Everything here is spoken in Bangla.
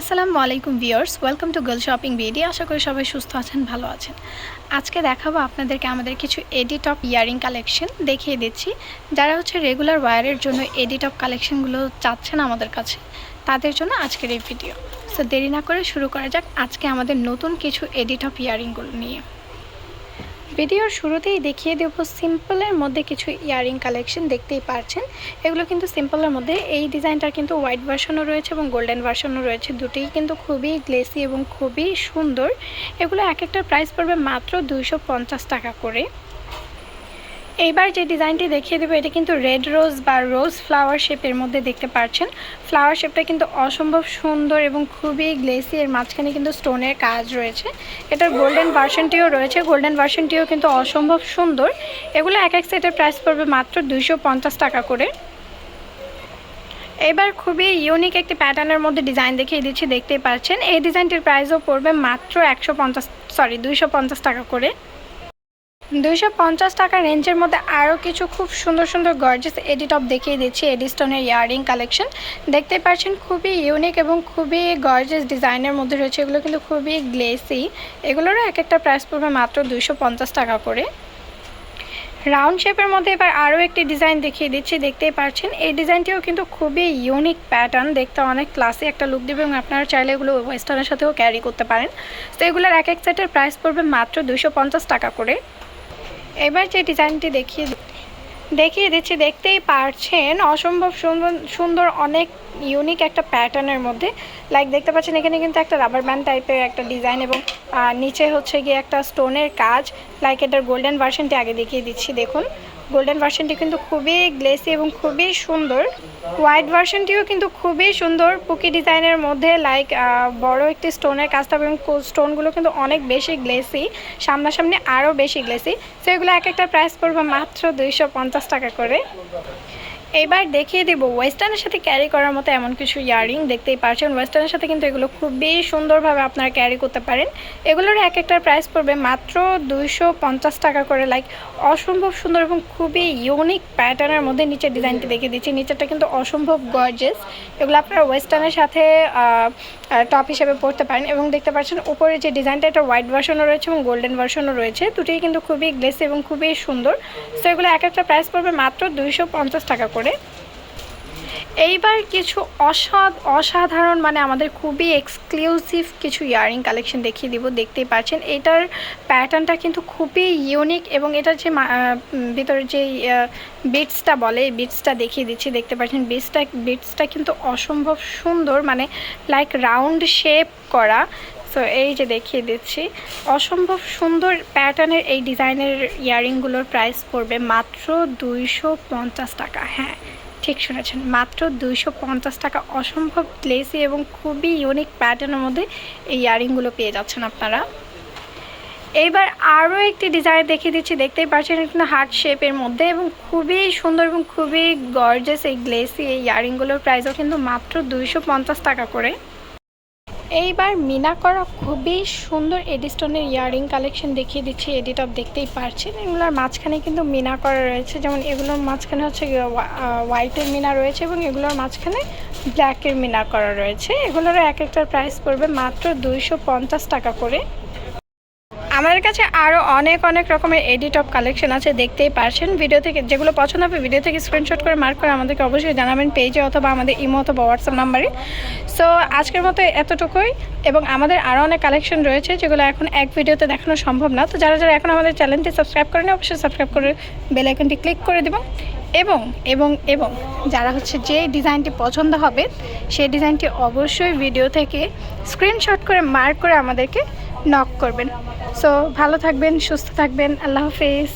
আসসালামু আলাইকুম viewers, welcome to girl shopping BD আশা করি সবাই সুস্থ আছেন, ভালো আছেন। আজকে দেখাবো আপনাদেরকে আমাদের কিছু এডি টপ ইয়ারিং কালেকশন দেখিয়ে দিচ্ছি। যারা হচ্ছে রেগুলার ওয়ারের জন্য এডি টপ কালেকশনগুলো চাচ্ছেন আমাদের কাছে, তাদের জন্য আজকের এই ভিডিও। সো দেরি না করে শুরু করা যাক আজকে আমাদের নতুন কিছু এডি টপ ইয়ারিংগুলো নিয়ে। ভিডিওর শুরুতেই দেখিয়ে দেব সিম্পলের মধ্যে কিছু ইয়ারিং কালেকশন, দেখতেই পারছেন। এগুলো কিন্তু সিম্পলের মধ্যে। এই ডিজাইনটার কিন্তু হোয়াইট ভার্সনও রয়েছে এবং গোল্ডেন ভার্সনও রয়েছে। দুটিই কিন্তু খুবই গ্লেসি এবং খুবই সুন্দর। এগুলো এক একটার প্রাইস পড়বে মাত্র দুইশো পঞ্চাশ টাকা করে। এইবার যে ডিজাইনটি দেখিয়ে দেবো, এটা কিন্তু রেড রোজ বা রোজ ফ্লাওয়ার শেপের মধ্যে দেখতে পাচ্ছেন ফ্লাওয়ার শেপটা কিন্তু অসম্ভব সুন্দর এবং খুবই গ্লেসি এর মাঝখানে কিন্তু স্টোনের কাজ রয়েছে। এটার গোল্ডেন ভার্সনটিও রয়েছে গোল্ডেন ভার্সনটিও কিন্তু অসম্ভব সুন্দর। এগুলো এক এক সেটের প্রাইস পড়বে মাত্র দুইশো পঞ্চাশ টাকা করে। এবার খুবই ইউনিক একটি প্যাটার্নের মধ্যে ডিজাইন দেখিয়ে দিচ্ছি, দেখতেই পাচ্ছেন। এই ডিজাইনটির প্রাইসও পড়বে মাত্র একশো পঞ্চাশ সরি দুইশো পঞ্চাশ টাকা করে। দুইশো পঞ্চাশ টাকা রেঞ্জের মধ্যে আরও কিছু খুব সুন্দর সুন্দর গর্জেস এডি টপ দেখিয়ে দিচ্ছি এডিস্টোনের ইয়ারিং কালেকশন দেখতে পাচ্ছেন খুবই ইউনিক এবং খুবই গর্জেস ডিজাইনের মধ্যে রয়েছে, এগুলো কিন্তু খুবই গ্লেসি এগুলোরও এক একটা প্রাইস পড়বে মাত্র দুইশো পঞ্চাশ টাকা করে। রাউন্ড শেপের মধ্যে এবার আরও একটি ডিজাইন দেখিয়ে দিচ্ছি, দেখতেই পাচ্ছেন। এই ডিজাইনটিও কিন্তু খুবই ইউনিক প্যাটার্ন দেখতে অনেক ক্লাসি একটা লুক দেবে এবং আপনারা চাইলে এগুলো ওয়েস্টার্নের সাথেও ক্যারি করতে পারেন। তো এগুলোর এক এক সেটের প্রাইস পড়বে মাত্র দুশো টাকা করে। এবার যে ডিজাইনটি দেখিয়ে দেখিয়ে দিচ্ছি, দেখতেই পারছেন অসম্ভব সুন্দর সুন্দর অনেক ইউনিক একটা প্যাটার্নের মধ্যে। লাইক দেখতে পাচ্ছেন, এখানে কিন্তু একটা রাবার ব্যান্ড টাইপের একটা ডিজাইন এবং নিচে হচ্ছে গিয়ে একটা স্টোনের কাজ। লাইক এটার গোল্ডেন ভার্সনটি আগে দেখিয়ে দিচ্ছি, দেখুন। গোল্ডেন ভার্সনটি কিন্তু খুবই গ্লেসি এবং খুবই সুন্দর। হোয়াইট ভার্সনটিও কিন্তু খুবই সুন্দর। পুকি ডিজাইনের মধ্যে লাইক বড় একটি স্টোনের কাজ থাকবে এবং স্টোনগুলো কিন্তু অনেক বেশি গ্লেসি, সামনাসামনি আরও বেশি গ্লেসি। সো এগুলো এক একটা প্রাইস পড়বে মাত্র দুইশো পঞ্চাশ টাকা করে। এবার দেখিয়ে দেব ওয়েস্টার্নের সাথে ক্যারি করার মতো এমন কিছু ইয়ারিং দেখতেই পারছেন। ওয়েস্টার্নের সাথে কিন্তু এগুলো খুবই সুন্দরভাবে আপনারা ক্যারি করতে পারেন। এগুলোর এক একটার প্রাইস পড়বে মাত্র দুইশো পঞ্চাশ টাকা করে লাইক অসম্ভব সুন্দর এবং খুবই ইউনিক প্যাটার্নের মধ্যে নিচের ডিজাইনটি দেখে দিচ্ছি। নিচেরটা কিন্তু অসম্ভব গর্জেস এগুলো আপনারা ওয়েস্টার্নের সাথে টপ হিসেবে পড়তে পারেন এবং দেখতে পাচ্ছেন উপরে যে ডিজাইনটা এটা হোয়াইট ভার্সনও রয়েছে এবং গোল্ডেন ভার্সনও রয়েছে। দুটোই কিন্তু খুবই গ্লেসি এবং খুবই সুন্দর। সো এগুলো এক একটা প্রাইস পড়বে মাত্র দুইশো পঞ্চাশ টাকা করে। এইবার কিছু অসাধ, অসাধারণ মানে আমাদের খুবই এক্সক্লুসিভ কিছু ইয়ারিং কালেকশন দেখিয়ে দিব, দেখতেই পাচ্ছেন। এটার প্যাটার্নটা কিন্তু খুবই ইউনিক এবং এটার যে ভিতরে যে বিটসটা বলে, এই বিটসটা দেখিয়ে দিচ্ছি, দেখতে পাচ্ছেন। বিটসটা বিটসটা কিন্তু অসম্ভব সুন্দর মানে লাইক রাউন্ড শেপ করা। সো এই যে দেখিয়ে দিচ্ছি, অসম্ভব সুন্দর প্যাটার্নের এই ডিজাইনের ইয়ারিংগুলোর প্রাইস পড়বে মাত্র দুইশো পঞ্চাশ টাকা। হ্যাঁ ঠিক শুনেছেন, মাত্র দুইশো পঞ্চাশ টাকা। অসম্ভব গ্লেসি এবং খুবই ইউনিক প্যাটার্নের মধ্যে এই ইয়ারিংগুলো পেয়ে যাচ্ছেন আপনারা। এইবার আরও একটি ডিজাইন দেখিয়ে দিচ্ছি, দেখতেই পাচ্ছেন কিন্তু হার্ট শেপের মধ্যে এবং খুবই সুন্দর এবং খুবই গর্জেস এই গ্লেসি এই ইয়ারিংগুলোর প্রাইসও কিন্তু মাত্র দুইশো পঞ্চাশ টাকা করে। এইবার মিনা করা খুবই সুন্দর এডিস্টোনের ইয়ারিং কালেকশন দেখিয়ে দিচ্ছি এডিট অফ দেখতেই পারছেন। এগুলোর মাঝখানে কিন্তু মিনা করা রয়েছে। যেমন এগুলোর মাঝখানে হচ্ছে হোয়াইটের মিনা রয়েছে এবং এগুলোর মাঝখানে ব্ল্যাকের মিনা করা রয়েছে। এগুলোর এক একটার প্রাইস পড়বে মাত্র দুইশো পঞ্চাশ টাকা করে। আমাদের কাছে আরও অনেক অনেক রকমের এডিট অফ কালেকশন আছে, দেখতেই পারছেন। ভিডিও থেকে, যেগুলো পছন্দ হবে ভিডিও থেকে স্ক্রিনশট করে মার্ক করে আমাদেরকে অবশ্যই জানাবেন পেজে অথবা আমাদের ইমো অথবা হোয়াটসঅ্যাপ নাম্বারে সো আজকের মতো এতটুকুই, এবং আমাদের আরও অনেক কালেকশন রয়েছে, যেগুলো এখন এক ভিডিওতে দেখানো সম্ভব না। তো যারা যারা এখন আমাদের চ্যানেলটি সাবস্ক্রাইব করেন, অবশ্যই সাবস্ক্রাইব করে বেল আইকনটি ক্লিক করে দেবেন। এবং এবং এবং যারা হচ্ছে যে ডিজাইনটি পছন্দ হবে, সেই ডিজাইনটি অবশ্যই ভিডিও থেকে স্ক্রিনশট করে মার্ক করে আমাদেরকে নক করবেন। সো ভালো থাকবেন সুস্থ থাকবেন আল্লাহ হাফিজ।